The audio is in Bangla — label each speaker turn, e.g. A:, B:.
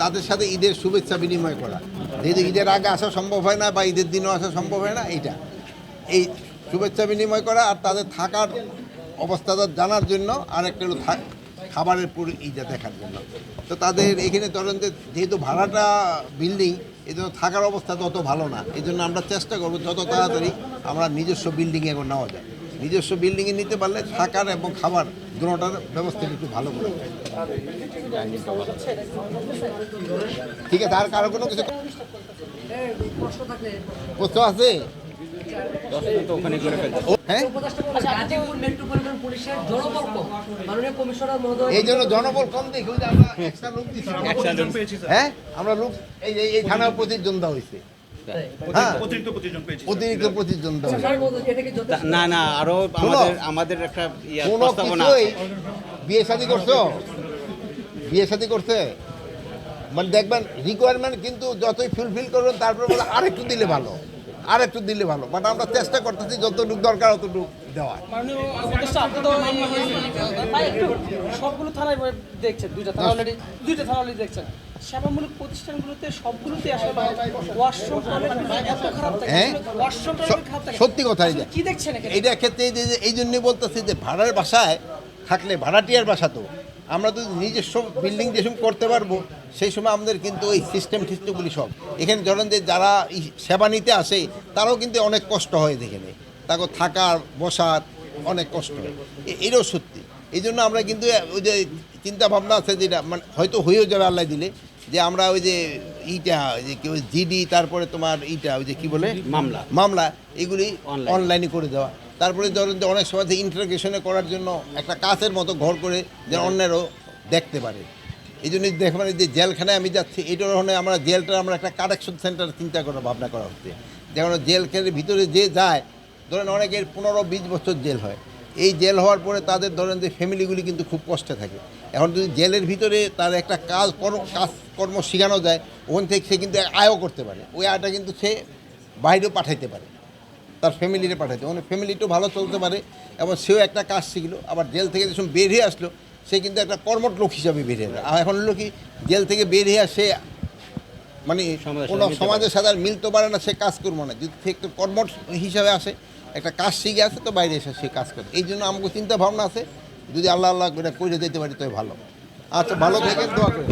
A: তাদের সাথে ঈদের শুভেচ্ছা বিনিময় করা। যেহেতু ঈদের আগে আসা সম্ভব হয় না বা ঈদের দিনও আসা সম্ভব হয় না, এইটা। এই শুভেচ্ছা বিনিময় করা আর তাদের থাকার অবস্থাটা জানার জন্য আর একটা খাবারের পুরো ইটা দেখার জন্য। তো তাদের এখানে ধরেন যেহেতু ভাড়াটা বিল্ডিং এই জন্য থাকার অবস্থা তত ভালো না। এই জন্য আমরা চেষ্টা করব যত তাড়াতাড়ি আমরা নিজস্ব বিল্ডিংয়ে এখন নেওয়া যায় নিজস্ব বিল্ডিংয়ে নিতে পারলে থাকার এবং খাবার দুটোটার ব্যবস্থা একটু ভালো করে ঠিক আছে আর কারও কোনো কিছু প্রশ্ন আছে? হ্যাঁ?
B: জনবল কম মাননীয়
A: এই জন্য জনবল কম দেখি আমরা লোক হ্যাঁ? আমরা লোক এই থানার জন হয়েছে হ্যাঁ
C: অতিরিক্ত
B: কি যথেষ্ট?
D: না না আরও আমাদের আমাদের একটা
A: কোনো কিছুই বিয়ে শাদী করছ? বিয়ে শাদী করছে? মানে দেখবেন রিকোয়ারমেন্ট কিন্তু যতই ফুলফিল করবেন তারপর বলে আরেকটু দিলে ভালো। আরেকটু দিলে ভালো বাট আমরা চেষ্টা করতেছি যতটুকু দরকার অতটুকু দেওয়া
E: সবগুলো থানায় দেখছেন দুইটা থানা অলরেডি দুইটা থানা অলরেডি দেখছেন। সেবামূলক প্রতিষ্ঠানগুলোতে সবগুলোতে আসলে ওয়াশরুম এত খারাপ থাকে
A: হ্যাঁ?
E: ওয়াশরুম খারাপ থাকে।
A: সত্যি কথা এটা
E: কি দেখছেন
A: ক্ষেত্রে এই যে এই জন্যই বলতেছি যে ভাড়ার বাসায় থাকলে ভাড়াটিয়ার বাসা তো। আমরা যদি নিজস্ব বিল্ডিং যে সময় করতে পারব সেই সময় আমাদের কিন্তু ওই সিস্টেম টিস্টেমগুলি সব। এখানে ধরেন যে যারা সেবা নিতে আসে তারাও কিন্তু অনেক কষ্ট হয় দেখেনে। তাকে থাকার বসার অনেক কষ্ট হয়। এটাও সত্যি। এই জন্য আমরা কিন্তু ওই যে চিন্তা ভাবনা আছে যেটা মানে হয়তো হয়েও যাবে আল্লাহ দিলে যে আমরা ওই যে ইটা ওই যে কি ওই জিডি তারপরে তোমার ইটা ওই যে কি বলে?
D: মামলা।
A: মামলা এগুলি অনলাইনে করে দেওয়া। তারপরে ধরেন যে অনেক সময় ইন্টারগ্রেশনে করার জন্য একটা কাছের মতো ঘর করে যে অন্যেরও দেখতে পারে। এই জন্য দেখবেন এই যে জেলখানায় আমি যাচ্ছি এই ধরনের আমরা জেলটার আমরা একটা কারেকশন সেন্টার চিন্তা করা ভাবনা করা হচ্ছে। যেমন জেলখানের ভিতরে যে যায় ধরেন অনেকের পনেরো বিশ বছর জেল হয়। এই জেল হওয়ার পরে তাদের ধরেন যে ফ্যামিলিগুলি কিন্তু খুব কষ্টে থাকে। এখন যদি জেলের ভিতরে তার একটা কাজ কর্ম কাজ কর্ম শেখানো যায় ওখান থেকে সে কিন্তু আয়ও করতে পারে। ওই আয়টা কিন্তু সে বাইরেও পাঠাইতে পারে। তার ফ্যামিলিরে পাঠাইতে মানে ফ্যামিলিটাও ভালো চলতে পারে এবং সেও একটা কাজ শিখলো আবার জেল থেকে যখন বের হয়ে আসলো সে কিন্তু একটা কর্মট লোক হিসাবে বের হয়ে যায়। আর এখন হলো কি জেল থেকে বের হয়ে আসে মানে কোনো সমাজের সাথে আর মিলতে পারে না সে কাজ করব না। যদি সে একটু কর্মট হিসাবে আসে একটা কাজ শিখে আসে তো বাইরে এসে সে কাজ করে। এই জন্য আমাকে চিন্তা ভাবনা আছে যদি আল্লাহ আল্লাহ করে করে দিতে পারি তো ভালো। আচ্ছা ভালো থেকে দোয়া করে